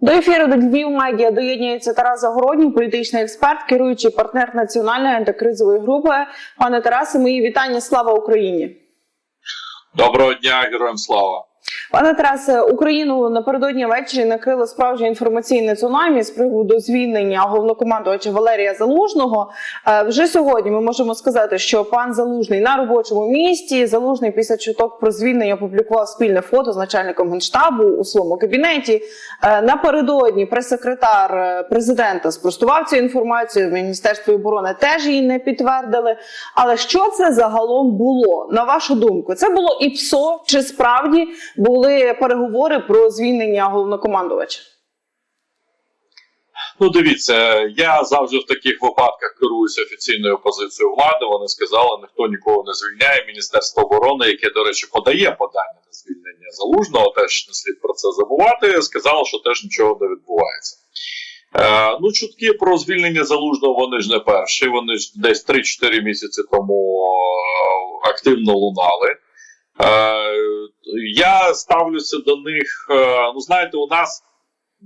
До ефіру до Львів Медіа доєднюється Тарас Загородній, політичний експерт, керуючий партнер національної антикризової групи. Пане Тарасе, мої вітання. Слава Україні! Доброго дня, героям слава. Пане Тарасе, Україну напередодні ввечері накрило справжнє інформаційне цунамі з приводу звільнення головнокомандувача Валерія Залужного. Е, Вже сьогодні ми можемо сказати, що пан Залужний на робочому місці. Залужний після чуток про звільнення опублікував спільне фото з начальником генштабу у своєму кабінеті. Е, Напередодні прес-секретар е, президента спростував цю інформацію. В Міністерстві оборони теж її не підтвердили. Але що це загалом було? На вашу думку, це було і ПСО, чи справді були переговори про звільнення головнокомандувача? Ну, дивіться, я завжди в таких випадках керуюся офіційною позицією влади. Вони сказали, ніхто нікого не звільняє. Міністерство оборони, яке, до речі, подає подання на звільнення залужного, теж не слід про це забувати. Сказало, що теж нічого не відбувається. Е, ну, чутки про звільнення залужного вони ж не перші. Вони ж десь 3-4 місяці тому е, активно лунали. Е, я ставлюся до них. е, ну, знаєте, у нас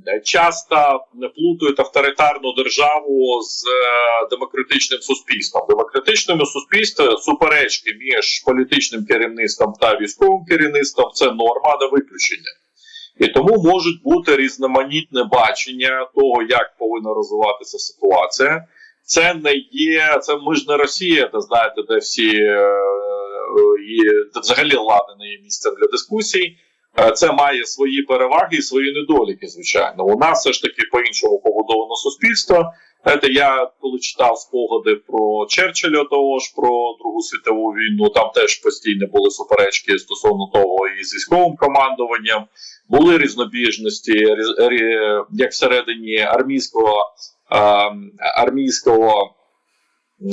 е, часто плутають авторитарну державу з демократичним суспільством. Демократичному суспільстві суперечки між політичним керівництвом та військовим керівництвом це норма, а не виключення. І тому можуть бути різноманітне бачення того, як повинна розвиватися ситуація. Це не є, це ми ж не Росія, де знаєте, де всі і взагалі влада не є місцем для дискусій. Е, Це має свої переваги і свої недоліки, звичайно. У нас все ж таки по-іншому побудовано суспільство. Знаєте, я коли читав спогади про Черчилля, того ж про Другу світову війну, там теж постійно були суперечки стосовно того і з військовим командуванням. Були різнобіжності, як всередині армійського е, армійського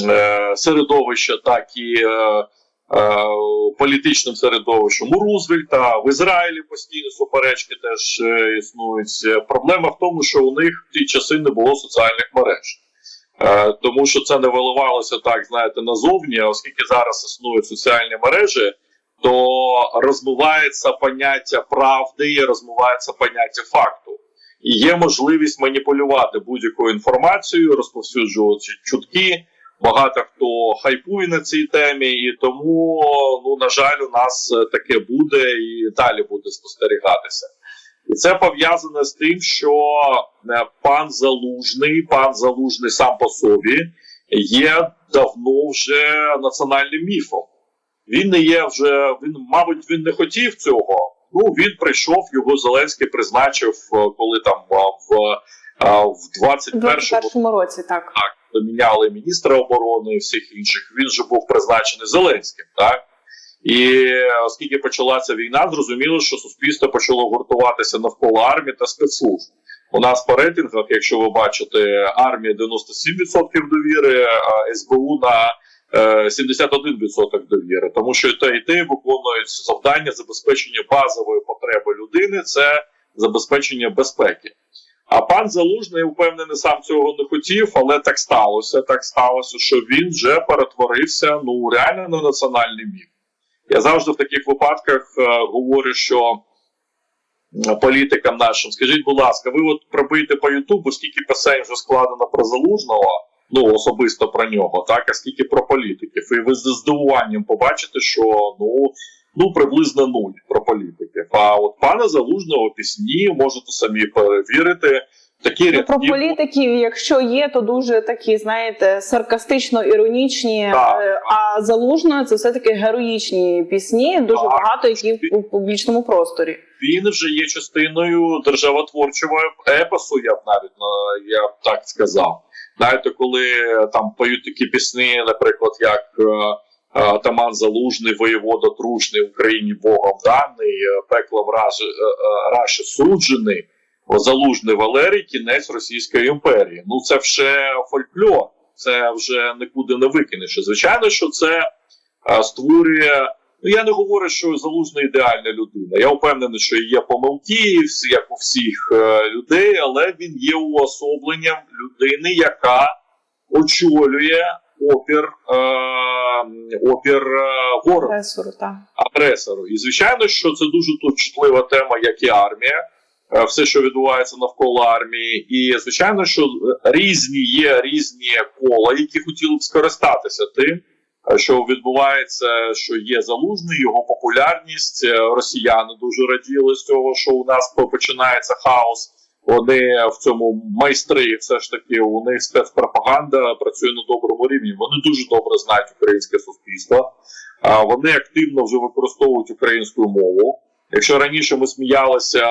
е, середовища, так і е, е, політичним середовищем у Рузвельта, в Ізраїлі постійно суперечки теж е, існують. Е, Проблема в тому, що у них в ті часи не було соціальних мереж. Е, Тому що це не виливалося так, знаєте, назовні, оскільки зараз існують соціальні мережі, то розмивається поняття правди і розмивається поняття факту. І є можливість маніпулювати будь-якою інформацією, розповсюджувати чутки. Багато хто хайпує на цій темі, і тому, ну на жаль, у нас е, таке буде і далі буде спостерігатися. І це пов'язане з тим, що е, пан Залужний, пан Залужний сам по собі є давно вже національним міфом. Він не є вже, він, мабуть, він не хотів цього. Ну він прийшов, його Зеленський призначив, е, коли там в, в 21-му 21-му році так. так, поміняли міністра оборони і всіх інших. Він же був призначений Зеленським, так? І оскільки почалася війна, зрозуміло, що суспільство почало гуртуватися навколо армії та спецслужб. У нас по рейтингах, якщо ви бачите, армія 97% довіри, а СБУ на е, 71% довіри, тому що і те, і те виконують завдання забезпечення базової потреби людини це забезпечення безпеки. А пан Залужний, впевнений, сам цього не хотів, але так сталося. Так сталося, що він вже перетворився ну реально на національний міф. Я завжди в таких випадках е, говорю, що політикам нашим, скажіть, будь ласка, ви от пробийте по Ютубу, скільки пісень вже складено про залужного, ну особисто про нього, так, а скільки про політиків. І ви з здивуванням побачите, що ну. Ну, приблизно нуль про політиків. А от пана залужного пісні можете самі перевірити. Такі Ну, рядки про політиків, якщо є, то дуже такі, знаєте, саркастично іронічні. Так. е, А залужно це все таки героїчні пісні, дуже Так. багато які в публічному просторі. він вже є частиною державотворчого епосу, я б навіть е, я б так сказав. Знаєте, коли е, там поють такі пісні, наприклад, як Атаман Залужний, воєвода трушний Україні Богом даний, е, пекло враже е, е, раші суджений, залужний Валерій, кінець Російської імперії. Ну це вже фольклор, це вже нікуди не викинеш. Звичайно, що це е, створює. Ну, я не говорю, що залужна ідеальна людина. Я впевнений, що є помилки, як у всіх е, людей, але він є уособленням людини, яка очолює опір, е, опір е, ворога Агресору, так. агресору. І звичайно, що це дуже тут чутлива тема, як і армія. е, все, що відбувається навколо армії. І звичайно, що різні є різні кола, які хотіли б скористатися тим, е, що відбувається, що є залужний, його популярність. Е, Росіяни дуже раділи з цього, що у нас починається хаос. Вони в цьому майстри, все ж таки, у них спецпропаганда працює на доброму рівні. Вони дуже добре знають українське суспільство. Вони активно вже використовують українську мову. Якщо раніше ми сміялися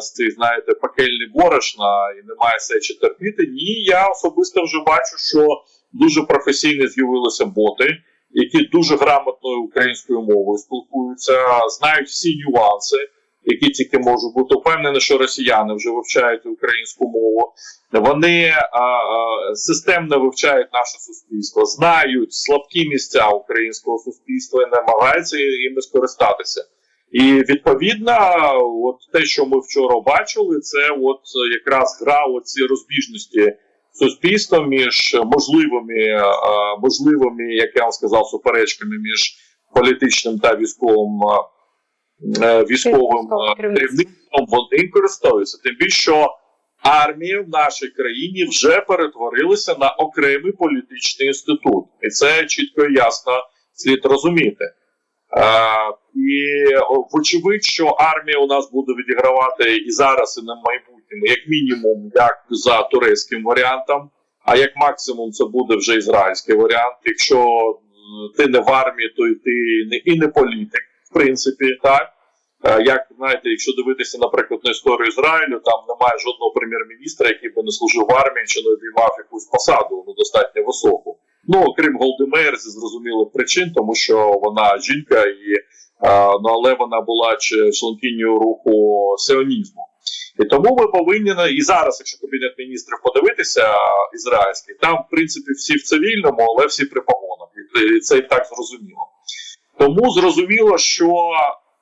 з цих, знаєте, пекельний борошна і немає сечі терпіти, ні, я особисто вже бачу, що дуже професійно з'явилися боти, які дуже грамотною українською мовою спілкуються, знають всі нюанси, які тільки можуть бути. Впевнений, що росіяни вже вивчають українську мову. Вони а, а, системно вивчають наше суспільство, знають слабкі місця українського суспільства і намагаються іми скористатися. І відповідно, от те, що ми вчора бачили, це от якраз гра оці розбіжності суспільства між можливими, можливими, як я вам сказав, суперечками між політичним та військовим військовим е, керівництвом. Вони користуються. Тим більше, що армія в нашій країні вже перетворилася на окремий політичний інститут, і це чітко і ясно слід розуміти. Е, і вочевидь, що армія у нас буде відігравати і зараз, і на майбутньому, як мінімум, як за турецьким варіантом, а як максимум, це буде вже ізраїльський варіант. Якщо е, ти не в армії, то і ти не і не політик, в принципі, так. Е, Як знаєте, якщо дивитися, наприклад, на історію Ізраїлю, там немає жодного прем'єр-міністра, який би не служив в армії чи не обіймав якусь посаду ну, достатньо високу. Ну окрім Голдемейр, зі зрозумілих причин, тому що вона жінка, і е, ну але вона була членкинею руху сіонізму. І тому ми повинні і зараз, якщо кабінет міністрів подивитися ізраїльський, там в принципі всі в цивільному, але всі при погонах. І це і так зрозуміло. Тому зрозуміло, що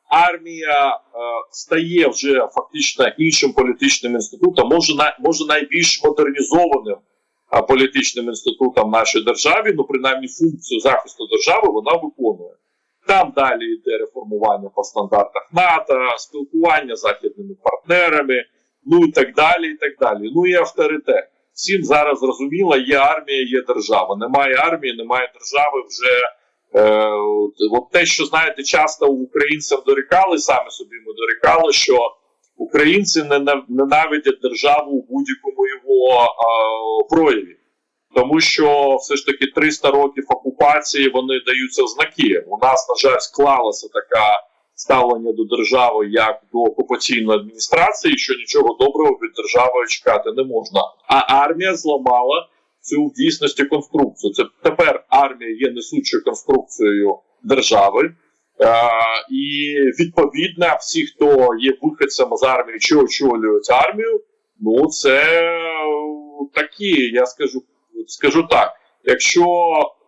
армія е, стає вже фактично іншим політичним інститутом, може на може найбільш модернізованим а, політичним інститутом нашої держави, ну принаймні функцію захисту держави вона виконує. Там далі йде реформування по стандартах НАТО, спілкування з західними партнерами, ну і так далі. і так далі. Ну і авторитет. Всім зараз зрозуміло, є армія, є держава. Немає армії, немає держави вже. Е, от, те, що знаєте, часто українцям дорікали, самі собі ми дорікали, що українці ненавидять державу у будь-якому його е, прояві. Тому що все ж таки 300 років окупації вони даються знаки. У нас, на жаль, склалося таке ставлення до держави як до окупаційної адміністрації, що нічого доброго від держави чекати не можна. А армія зламала цю дійсності конструкцію. Це тепер армія є несучою конструкцією держави. Е, і відповідно, всі, хто є виходцями з армії, чи очолюють армію, ну це е, такі, я скажу, скажу так: якщо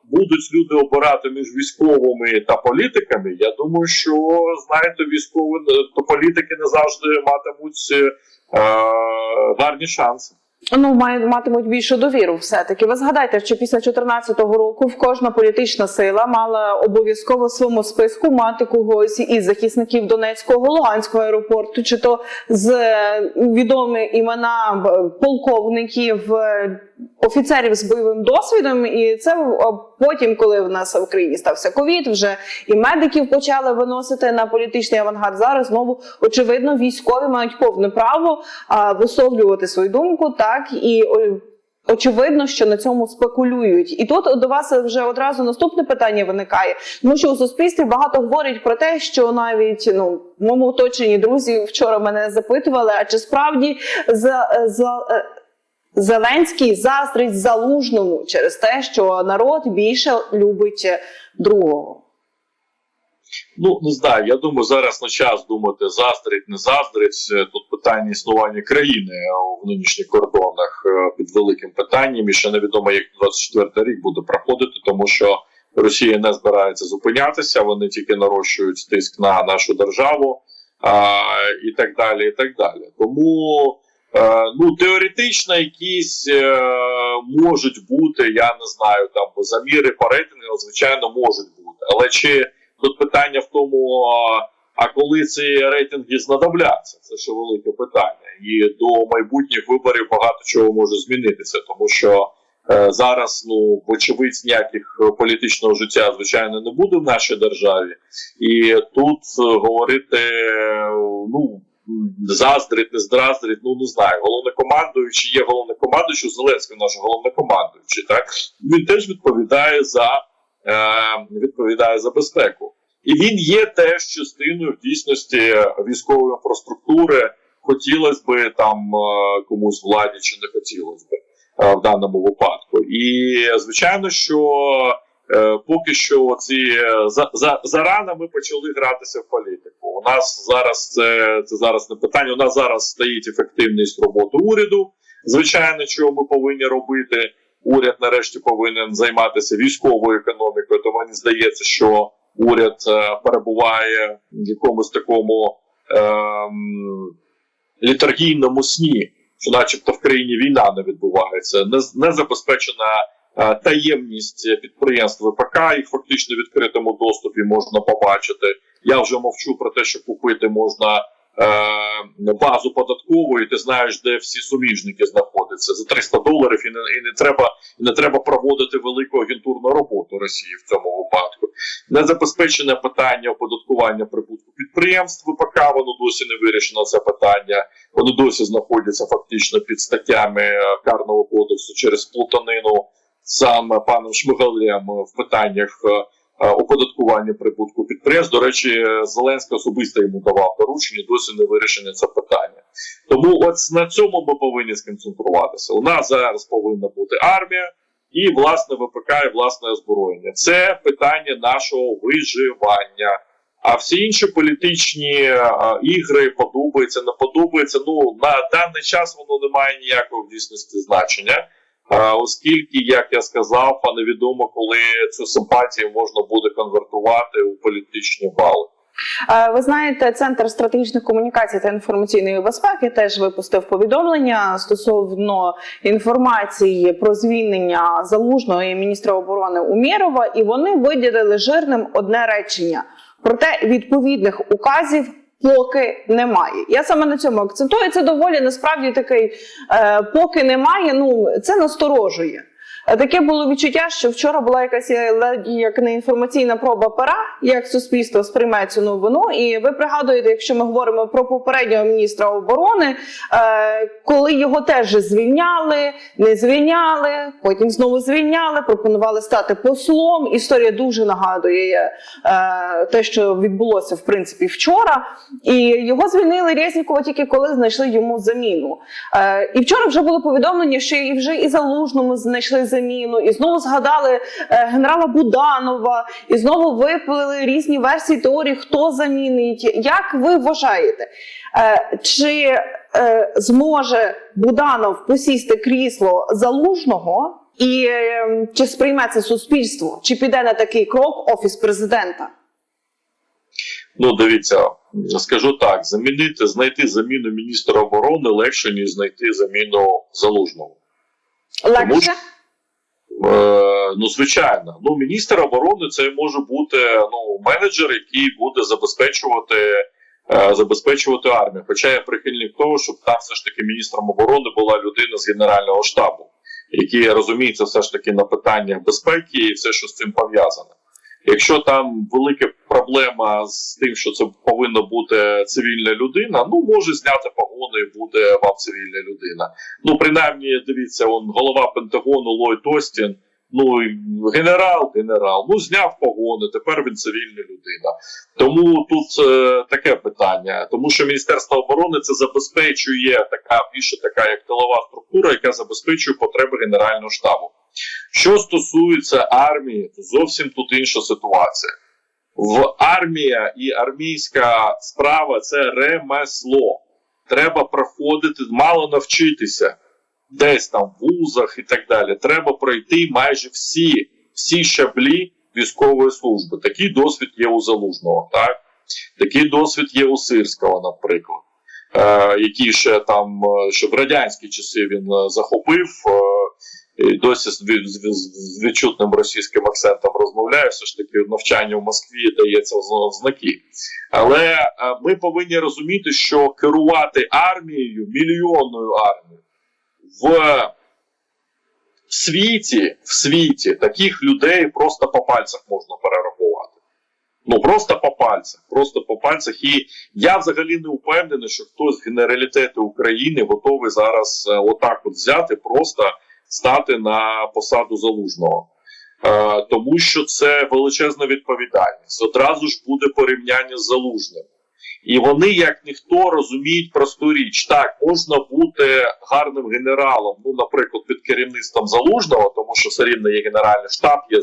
будуть люди обирати між військовими та політиками, я думаю, що знаєте, військові то політики не завжди матимуть е, гарні шанси. Ну, матимуть більшу довіру. Все таки. Ви згадайте, що після 2014 року в кожна політична сила мала обов'язково в своєму списку мати когось із захисників Донецького Луганського аеропорту, чи то з е, відомі імена е, полковників. Е, Офіцерів з бойовим досвідом, і це е, потім, коли в нас в Україні стався ковід, вже і медиків почали виносити на політичний авангард. Зараз знову очевидно військові мають повне право висловлювати свою думку, так і очевидно, що на цьому спекулюють. І тут до вас вже одразу наступне питання виникає, тому що у суспільстві багато говорять про те, що навіть ну в моєму оточенні друзі вчора мене запитували, а чи справді за, за е, Зеленський заздрить залужному через те, що народ більше любить другого. Ну не знаю. Я думаю, зараз на час думати заздрить, не заздрить. Е, Тут питання існування країни в нинішніх кордонах е, під великим питанням. І ще невідомо, як 24 рік буде проходити, тому що Росія не збирається зупинятися. Вони тільки нарощують тиск на нашу державу а, і так далі. І так далі. Тому. Е, Ну, теоретично, якісь е, можуть бути, я не знаю, там заміри по рейтингу, звичайно, можуть бути. Але чи тут питання в тому, А коли ці рейтинги знадобляться, це ще велике питання. І до майбутніх виборів багато чого може змінитися, тому що е, зараз, ну, вочевидь, ніяких політичного життя, звичайно, не буде в нашій державі. І тут е, говорити, ну. Заздрить, не здраздрить, ну не знаю. Головнокомандуючий є головнокомандуючий, Зеленський наш головнокомандуючий, так він теж відповідає за е, відповідає за безпеку. І він є теж частиною в дійсності військової інфраструктури. Хотілося би там е, комусь владі чи не хотілося би е, в даному випадку. І звичайно, що е, поки що ці за, за, зарано ми почали гратися в політику. Нас зараз це, це зараз не питання. У нас зараз стоїть ефективність роботи уряду. Звичайно, чого ми повинні робити. Уряд нарешті повинен займатися військовою економікою. То мені здається, що уряд е, перебуває в якомусь такому ем, літаргійному сні, що, начебто, в країні війна не відбувається, не, не забезпечена е, таємність підприємств ВПК, їх фактично відкритому доступі можна побачити. Я вже мовчу про те, що купити можна. е, Базу податкової, ти знаєш, де всі суміжники знаходяться за 300 доларів, і не, і не треба і не треба проводити велику агентурну роботу Росії в цьому випадку. Незабезпечене питання оподаткування прибутку підприємств ВПК, воно досі не вирішено це питання. Вони досі знаходяться фактично під статтями е, карного кодексу через плутанину саме паном Шмигалем в питаннях е, оподаткування прибутку підприємств. До речі, Зеленський особисто йому давав доручення, досі не вирішення це питання. Тому от на цьому ми повинні сконцентруватися. У нас зараз повинна бути армія і власне ВПК, і власне озброєння. Це питання нашого виживання. А всі інші політичні е, ігри подобаються, не подобаються. Ну на даний час воно не має ніякого в дійсності значення. Оскільки, як я сказав, а невідомо, коли цю симпатію можна буде конвертувати у політичні бали. Ви знаєте, центр стратегічних комунікацій та інформаційної безпеки теж випустив повідомлення стосовно інформації про звільнення залужного міністра оборони Умєрова, і вони виділили жирним одне речення. Проте відповідних указів поки немає. Я саме на цьому акцентую. Це доволі насправді такий е, поки немає. Ну це насторожує. Таке було відчуття, що вчора була якась е, як не інформаційна проба пера, як суспільство сприймає цю новину. І ви пригадуєте, якщо ми говоримо про попереднього міністра оборони, е, коли його теж звільняли, не звільняли, потім знову звільняли, пропонували стати послом. Історія дуже нагадує е, те, що відбулося в принципі вчора. І його звільнили Резнікова тільки коли знайшли йому заміну. І вчора вже було повідомлення, що і вже і залужному знайшли заміну, і знову згадали е, генерала Буданова, і знову виплили різні версії теорії, хто замінить. Як ви вважаєте, е, чи е, зможе Буданов посісти крісло залужного? І е, чи сприйме це суспільство, чи піде на такий крок офіс президента? Ну, дивіться, скажу так: замінити, знайти заміну міністра оборони легше, ніж знайти заміну залужного. Легше? Е, ну, звичайно, ну міністр оборони це може бути ну менеджер, який буде забезпечувати е, забезпечувати армію. Хоча я прихильник того, щоб там все ж таки міністром оборони була людина з генерального штабу, який розуміється все ж таки на питаннях безпеки і все, що з цим пов'язане. Якщо там велика проблема з тим, що це повинна бути цивільна людина, ну може зняти погони і буде вам цивільна людина. Ну, принаймні, дивіться, он голова Пентагону Ллойд Остін, ну генерал, генерал, ну зняв погони, тепер він цивільна людина. Тому тут е, таке питання, тому що Міністерство оборони це забезпечує така більше така як тилова структура, яка забезпечує потреби Генерального штабу. Що стосується армії, то зовсім тут інша ситуація. В армія і армійська справа це ремесло. Треба проходити, мало навчитися десь там в вузах і так далі. Треба пройти майже всі, всі щаблі військової служби. Такий досвід є у Залужного, так? Такий досвід є у Сирського, наприклад. Е, який ще там, е, ще в радянські часи він е, захопив. Досі з, відчутним російським акцентом розмовляю. Все ж таки навчання в Москві дається в знаки. Але е, ми повинні розуміти, що керувати армією, мільйонною армією в в світі, в світі таких людей просто по пальцях можна перерахувати. Ну просто по пальцях, просто по пальцях. І я взагалі не впевнений, що хтось з генералітету України готовий зараз е, отак от взяти, просто стати на посаду залужного. Е, тому що це величезна відповідальність. Одразу ж буде порівняння з залужним. І вони, як ніхто, розуміють просту річ. Так, можна бути гарним генералом, ну, наприклад, під керівництвом залужного, тому що все рівно є генеральний штаб, є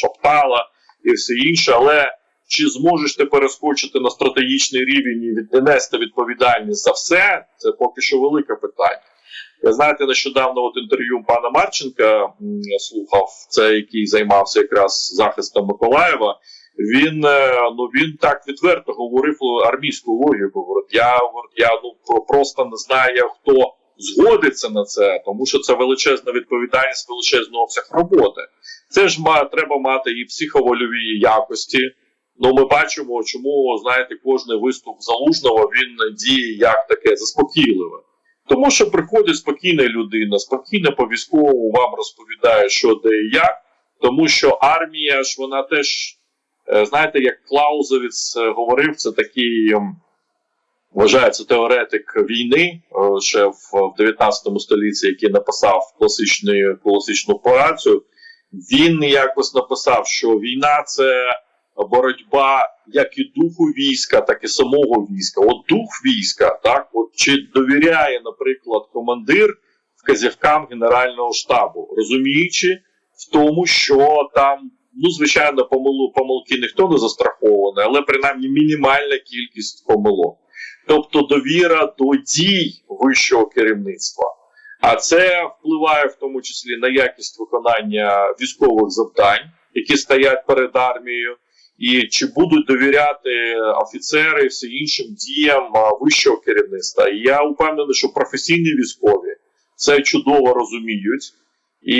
Шаптала і все інше, але чи зможеш ти перескочити на стратегічний рівень і віднести відповідальність за все, це поки що велике питання. Я знаєте, нещодавно от інтерв'ю пана Марченка слухав, це який займався якраз захистом Миколаєва. Він е, ну він так відверто говорив армійську логіку. Говорить, я я ну просто не знаю, хто згодиться на це, тому що це величезна відповідальність, величезний обсяг роботи. Це ж ма треба мати і психовольові якості. Ну, ми бачимо, чому знаєте, кожний виступ залужного він діє як таке заспокійливе. Тому що приходить спокійна людина, спокійно по військовому вам розповідає, що де і як, тому що армія ж вона теж, е, знаєте, як Клаузевіц е, говорив, це такий ем, вважається теоретик війни е, ще в, в 19 столітті, який написав класичну, класичну працю. Він якось написав, що війна це боротьба як і духу війська, так і самого війська. От дух війська, так, от чи довіряє, наприклад, командир вказівкам Генерального штабу, розуміючи в тому, що там, ну, звичайно, помилу, помилки ніхто не застрахований, але принаймні мінімальна кількість помилок. Тобто довіра до дій вищого керівництва. А це впливає в тому числі на якість виконання військових завдань, які стоять перед армією, і чи будуть довіряти офіцери і всім іншим діям вищого керівництва. І я впевнений, що професійні військові це чудово розуміють. І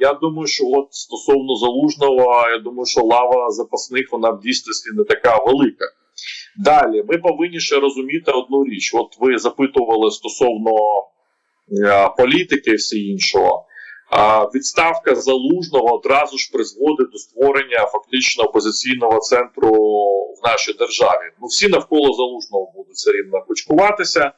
я думаю, що от стосовно залужного, я думаю, що лава запасних вона в дійсності не така велика. Далі ми повинні ще розуміти одну річ. От ви запитували стосовно е, політики і все іншого. Відставка залужного одразу ж призводить до створення фактично опозиційного центру в нашій державі. Ну всі навколо залужного будуть все рівно кучкуватися.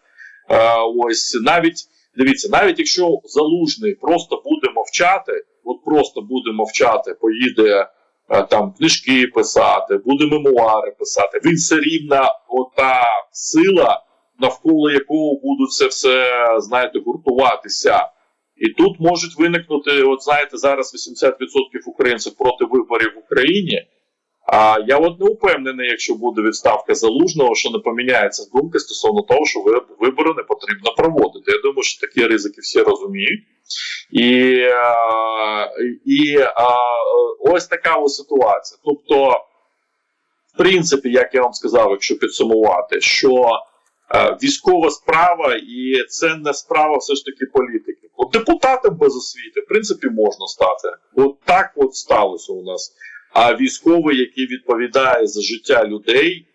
А, ось навіть дивіться, навіть якщо залужний просто буде мовчати, от просто буде мовчати, поїде е, там книжки писати, буде мемуари писати. Він все рівно ота сила, навколо якого будуть це все знаєте, гуртуватися. І тут можуть виникнути, от знаєте, зараз 80% українців проти виборів в Україні. А я от не впевнений, якщо буде відставка залужного, що не поміняється думка стосовно того, що вибори не потрібно проводити. Я думаю, що такі ризики всі розуміють. І, і а, ось така ось ситуація. Тобто, в принципі, як я вам сказав, якщо підсумувати, що е, військова справа, і це не справа все ж таки політики. От депутатом без освіти, в принципі, можна стати. От так от сталося у нас. А військовий, який відповідає за життя людей,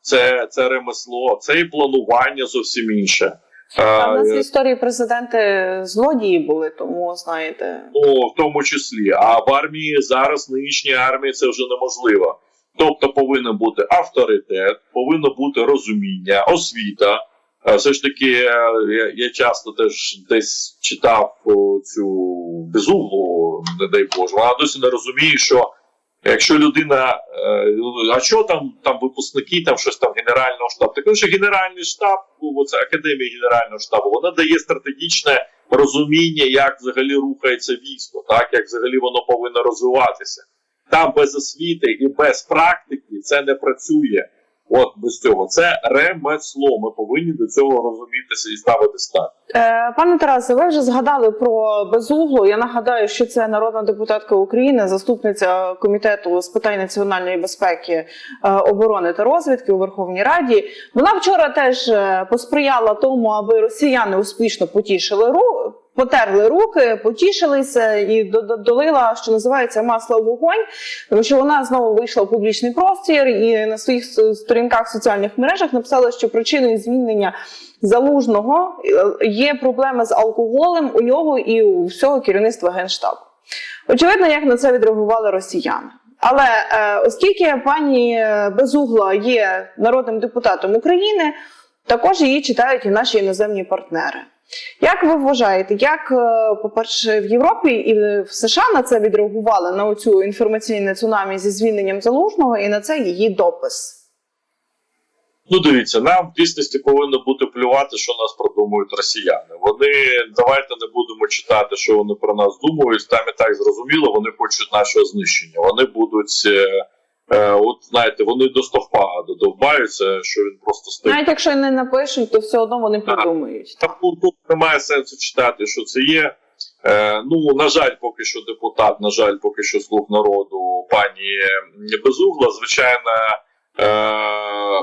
це, це ремесло, це і планування зовсім інше. А в нас в Е, історії президенти злодії були, тому знаєте. Ну, в тому числі. А в армії зараз нинішній армії це вже неможливо. Тобто повинен бути авторитет, повинно бути розуміння, освіта. Е, Все ж таки, е, я, я часто теж десь читав цю безуглу, не дай Боже, вона досі не розуміє, що якщо людина, е, а що там, там випускники, там щось там генерального штабу, так що генеральний штаб, це академія генерального штабу, вона дає стратегічне розуміння, як взагалі рухається військо, так як взагалі воно повинно розвиватися. Там без освіти і без практики це не працює. От без цього це ремесло. Ми повинні до цього розумітися і ставитись так. Е, Пане Тарасе, ви вже згадали про безуглу. Я нагадаю, що це народна депутатка України, заступниця комітету з питань національної безпеки, е, оборони та розвідки у Верховній Раді. Вона вчора теж е, посприяла тому, аби росіяни успішно потішили ру. Потерли руки, потішилися і до- до- долила, що називається масло в вогонь, тому що вона знову вийшла в публічний простір і на своїх сторінках в соціальних мережах написала, що причиною звільнення залужного е, є проблеми з алкоголем у нього і у всього керівництва генштабу. Очевидно, як на це відреагували росіяни. Але е, оскільки пані е, Безугла є народним депутатом України, також її читають і наші іноземні партнери. Як ви вважаєте, як, е, по-перше, в Європі і в США на це відреагували на цю інформаційне цунамі зі звільненням залужного і на це її допис? Ну, дивіться, нам в дійсності повинно бути плювати, що нас продумують росіяни. Вони давайте не будемо читати, що вони про нас думають. Там і так зрозуміло, вони хочуть нашого знищення. Вони будуть, е, е, от знаєте, вони до стовпа додовбаються, що він просто стоїть. Навіть якщо не напишуть, то все одно вони придумають. Та тут, тут немає сенсу читати, що це є. Е, ну, на жаль, поки що депутат, на жаль, поки що слуг народу пані Безугла, звичайно. Е, е,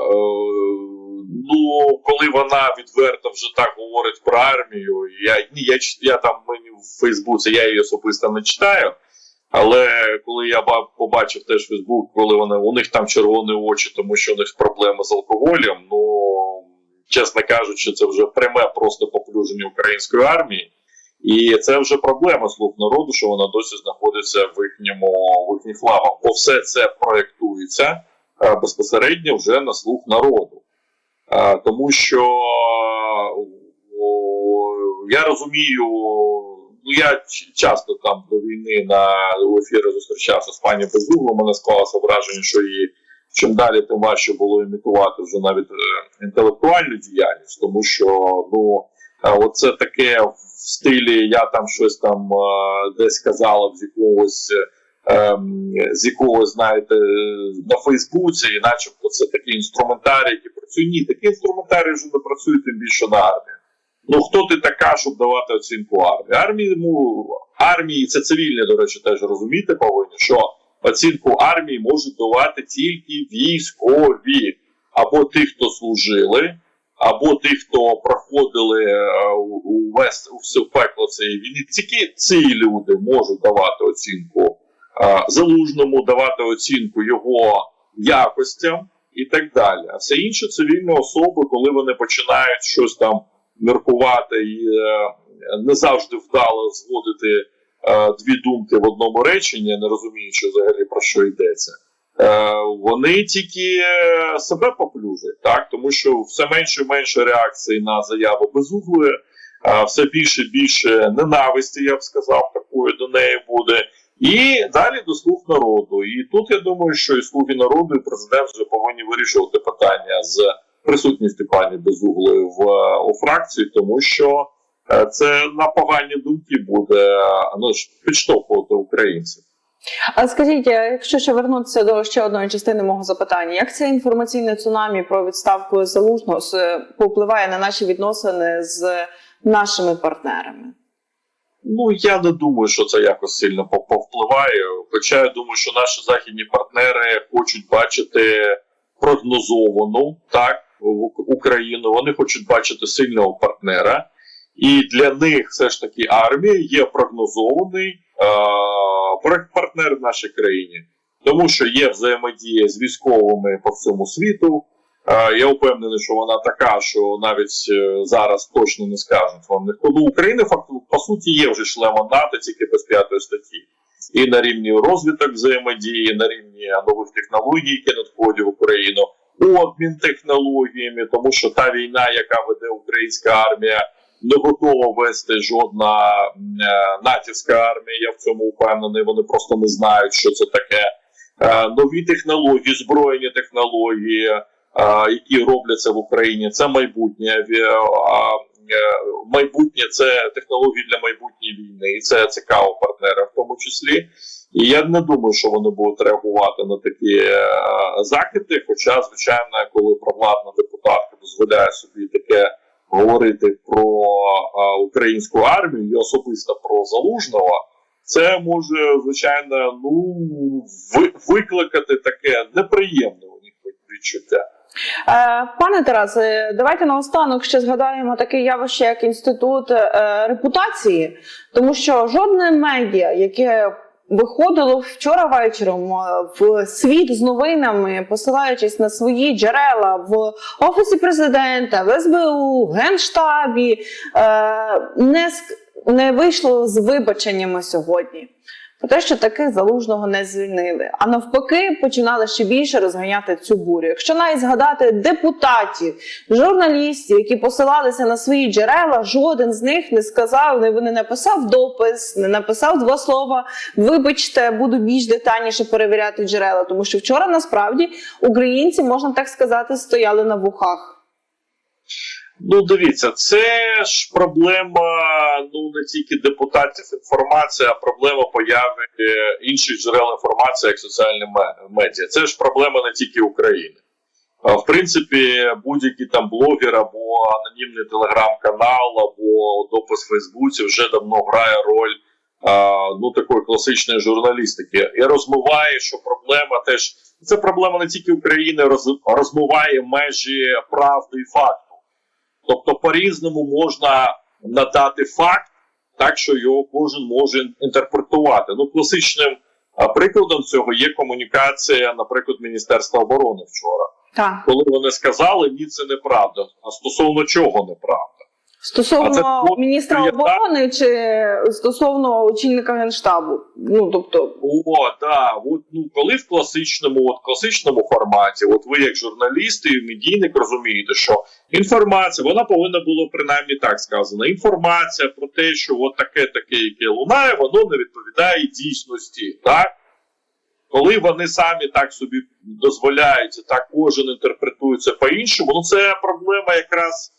ну, коли вона відверто вже так говорить про армію, я, ні, я, я там мені в Фейсбуці, я її особисто не читаю. Але коли я побачив теж Фейсбук, коли вони у них там червоні очі, тому що у них проблеми з алкоголем, ну чесно кажучи, це вже пряме просто поплюження української армії. І це вже проблема слуг народу, що вона досі знаходиться в їхньому в їхніх лавах. Бо все це проєктується е, безпосередньо вже на слуг народу. Е, Тому що я розумію, ну я часто там до війни на ефірі зустрічався з пані Безугло, мене склалося враження, що її чим далі, тим важче було імітувати вже навіть е, інтелектуальну діяльність, тому що ну е, оце таке в стилі я там щось там е, десь казала з якогось. ем, З якогось, знаєте, на Фейсбуці, і начебто це такі інструментарії, які працюють. Ні, такі інструментарії вже не працюють тим більше на армії. Ну хто ти така, щоб давати оцінку армії? Армії, ну, армії це цивільні, до речі, теж розуміти повинні, що оцінку армії можуть давати тільки військові, або ті, хто служили, або ті, хто проходили е, увесь у все пекло цієї війни. Тільки ці люди можуть давати оцінку е, залужному, давати оцінку його якостям і так далі. А все інше цивільні особи, коли вони починають щось там міркувати і е, не завжди вдало зводити е, дві думки в одному реченні, не розуміючи взагалі про що йдеться. Е, вони тільки себе поплюжать, так тому що все менше і менше реакції на заяву безуглої, все більше і більше ненависті, я б сказав, такої до неї буде. І далі до слуг народу. І тут я думаю, що і слуги народу, і президент вже повинні вирішувати питання з присутністю пані Безуглої в е, у фракції, тому що е, це на погані думки буде е, ну, підштовхувати українців. А скажіть, якщо ще вернутися до ще одної частини мого запитання, як це інформаційне цунамі про відставку залужного повпливає на наші відносини з нашими партнерами? Ну я не думаю, що це якось сильно повпливає. Хоча я думаю, що наші західні партнери хочуть бачити прогнозовану так в- Україну. Вони хочуть бачити сильного партнера, і для них все ж таки армія є прогнозований е партнер в нашій країні, тому що є взаємодія з військовими по всьому світу. Е, Я впевнений, що вона така, що навіть е, зараз точно не скажуть вам ніхто. Ну, Україна фактично по суті є вже членом НАТО тільки без п'ятої статті. І на рівні розвиток взаємодії, на рівні нових технологій, які надходять в Україну, обмін технологіями, тому що та війна, яка веде українська армія, не готова вести жодна е, натівська армія. Я в цьому впевнений. Вони просто не знають, що це таке. Е, Нові технології, збройні технології, е, які робляться в Україні, це майбутнє. Е, Майбутнє це технології для майбутньої війни, і це цікаво партнерам в тому числі. І я не думаю, що вони будуть реагувати на такі е, закиди. Хоча, звичайно, коли провладна депутатка дозволяє собі таке говорити про е, українську армію і особисто про залужного, це може, звичайно, ну ви- викликати таке неприємне у них відчуття. Е, Пане Тарасе, давайте наостанок ще згадаємо таке явище, як інститут е, репутації, тому що жодне медіа, яке виходило вчора вечором е, в світ з новинами, посилаючись на свої джерела в офісі президента, в СБУ, в Генштабі, не, не вийшло з вибаченнями сьогодні. Про те, що таких залужного не звільнили, а навпаки, починали ще більше розганяти цю бурю. Якщо навіть згадати депутатів, журналістів, які посилалися на свої джерела, жоден з них не сказав, не написав допис, не написав два слова. Вибачте, буду більш детальніше перевіряти джерела, тому що вчора насправді українці, можна так сказати, стояли на вухах. Ну, дивіться, це ж проблема ну не тільки депутатів інформації, а проблема появи е, інших джерел інформації, як соціальні медіа. Це ж проблема не тільки України. В принципі, будь-який там блогер або анонімний телеграм-канал, або допис в Фейсбуці вже давно грає роль ну такої класичної журналістики і розмиває, що проблема теж це проблема не тільки України, роз- розмиває межі правди і факту. Тобто по-різному можна надати факт, так що його кожен може інтерпретувати. Ну, класичним прикладом цього є комунікація, наприклад, Міністерства оборони вчора, Так. коли вони сказали, ні, це неправда. А стосовно чого неправда? Стосовно це міністра є оборони чи стосовно очільника генштабу, ну тобто О, да, от ну коли в класичному, от класичному форматі, от ви як журналісти і медійник розумієте, що інформація вона повинна була принаймні так сказано. Інформація про те, що от таке, таке, яке лунає, воно не відповідає дійсності, так? Коли вони самі так собі дозволяють, так кожен інтерпретує це по-іншому, ну це проблема якраз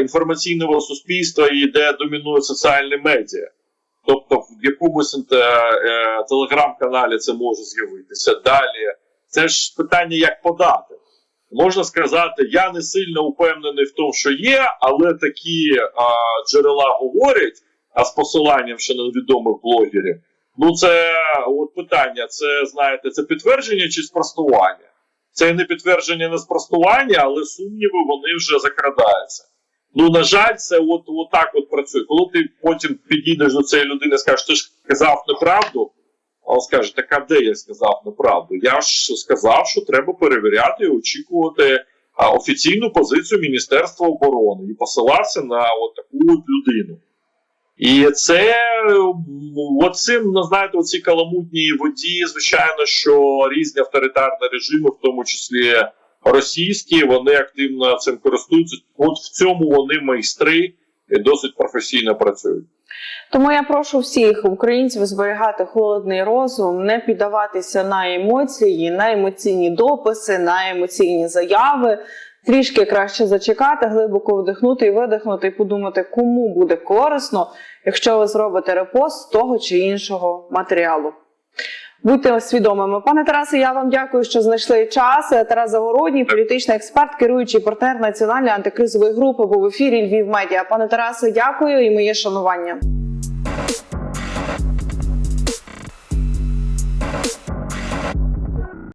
інформаційного суспільства і де домінують соціальні медіа. Тобто в якомусь е, е, телеграм-каналі це може з'явитися. Далі це ж питання, як подати. Можна сказати, я не сильно упевнений в тому, що є, але такі е, джерела говорять, а з посиланням ще на відомих блогерів. Ну, це от питання: це знаєте, це підтвердження чи спростування? Це не підтвердження, не спростування, але сумніви вони вже закрадаються. Ну, на жаль, це от, от так от працює. Коли ти потім підійдеш до цієї людини і скажеш, ти ж сказав неправду, а він скаже, так а де я сказав неправду? Я ж сказав, що треба перевіряти і очікувати офіційну позицію Міністерства оборони і посилався на от таку от людину. І це оцим, ну, знаєте, оці каламутній воді, звичайно, що різні авторитарні режими, в тому числі російські, вони активно цим користуються. От в цьому вони майстри і досить професійно працюють. Тому я прошу всіх українців зберігати холодний розум, не піддаватися на емоції, на емоційні дописи, на емоційні заяви. Трішки краще зачекати, глибоко вдихнути і видихнути, і подумати, кому буде корисно, якщо ви зробите репост того чи іншого матеріалу. Будьте свідомими. Пане Тарасе, я вам дякую, що знайшли час. Тарас Загородній, політичний експерт, керуючий партнер національної антикризової групи, був в ефірі Львів Медіа. Пане Тарасе, дякую і моє шанування.